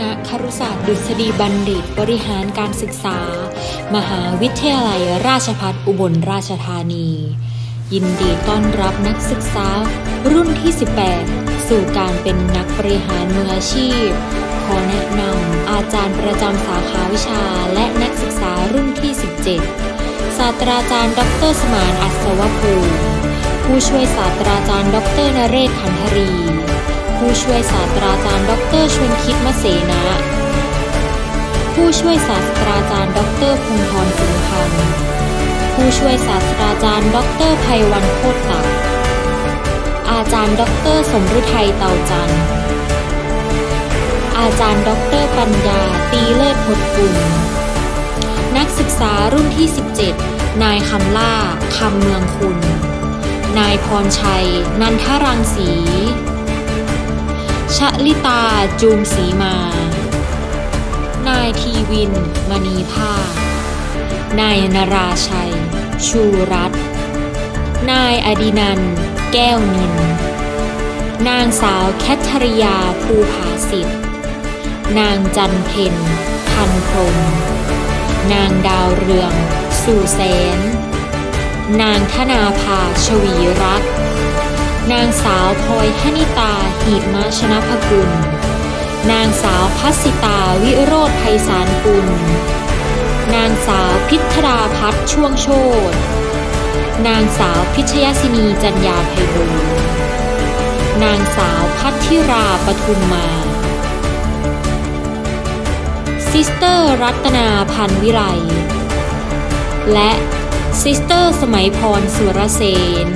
ณะครุศาสตร์ดุษฎีบัณฑิตบริหารการศึกษา มหาวิทยาลัยราชภัฏอุบลราชธานี ยินดีต้อนรับนักศึกษา รุ่นที่ 18 สู่การเป็นนักบริหารมืออาชีพ ขอแนะนำอาจารย์ประจำสาขาวิชาและนักศึกษารุ่นที่ 17 ศาสตราจารย์ ดร สมานอัศวภูมิผู้ช่วยศาสตราจารย์ ดรนเรศขันธรี ผู้ช่วยศาสตราจารย์ ดรชวนคิดมะเสนะ ผู้ช่วยศาสตราจารย์ ดรพงธรสิงห์พันธ์ผู้ช่วยศาสตราจารย์ ดรไพวันโคตรตัก อาจารย์ ดรสมฤทัยเตาจันทร์อาจารย์ ดรปัญญา ตีเลิศพดกุลนักศึกษารุ่นที่ 17 นายคำล่า คำเมืองคุณ นายพรชัย นันทรังสี ชะลิตาจูมสีมา นายทีวิน มณีภาคนายนราชัย ชูรัตนายอดินัน แก้วนิน นางสาวแคทริยาภูผาสิทธิ์นางจันเพนพันพรม นางดาวเรือง สู่แสน นางธนาภาชวีรักษ์ นางสาวพลอยธนิตาหิมาชนะพกุล นางสาวพัสสิตาวิโรธไพศาลกุล นางสาวพิธราพัฒน์ช่วงโชตนางสาวพิชยศินีจัญญาไพบูลย์นางสาวพัทธิราปทุมมาซิสเตอร์รัตนาพันวิไล และซิสเตอร์สมัยพรสุรเสน